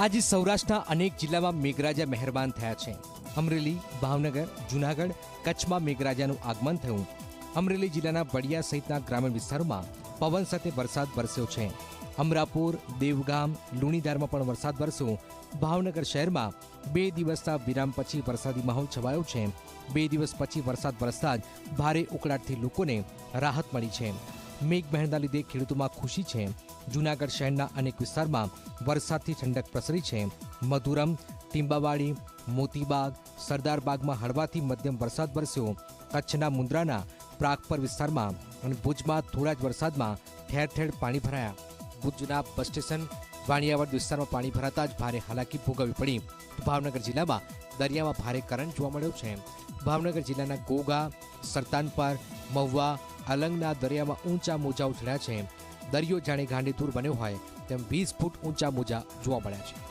આજે સૌરાષ્ટ્રના અનેક જિલ્લામાં મેઘરાજા મહેરબાન થયા છે. અમરેલી, ભાવનગર, જૂનાગઢ કચ્છમાં મેઘરાજાનું આગમન થયું. અમરેલી જિલ્લાના વડિયા સહિતના ગ્રામીણ વિસ્તારોમાં પવન સાથે વરસાદ વરસ્યો છે. અમરાપુર, દેવગામ, લુણીધારમાં પણ વરસાદ વરસ્યો. ભાવનગર શહેરમાં બે દિવસના વિરામ પછી વરસાદી માહોલ છવાયો છે. બે દિવસ પછી વરસાદ વરસતા જ ભારે ઉકળાટથી લોકોને રાહત મળી છે. મેઘમહેરના લીધે ખેડૂતોમાં ખુશી છે. જૂનાગઢ શહેરના અનેક વિસ્તારમાં વરસાદથી ઠંડક પ્રસરી છે. મધુરમ, ટીંબાવાડી, મોતીબાગ, સરદારબાગમાં હળવાથી મધ્યમ વરસાદ વરસ્યો. કચ્છના મુન્દ્રાના પ્રાગપર વિસ્તારમાં અને ભુજમાં થોડા જ વરસાદમાં ઠેર ઠેર પાણી ભરાયા. ભુજના બસ સ્ટેશન, વાણિયાવાડ વિસ્તારમાં પાણી ભરાતા જ ભારે હાલાકી ભોગવવી પડી. ભાવનગર જિલ્લામાં દરિયામાં ભારે કરંટ જોવા મળ્યો છે. ભાવનગર જિલ્લાના ગોગા, સરતાનપર, મહુવા અલંગના દરિયામાં ઊંચા મોજા ઉછળ્યા છે. દરિયો જાણે ગાંડીતુર બન્યો હોય તેમ વીસ ફૂટ ઊંચા મોજા જોવા મળ્યા છે.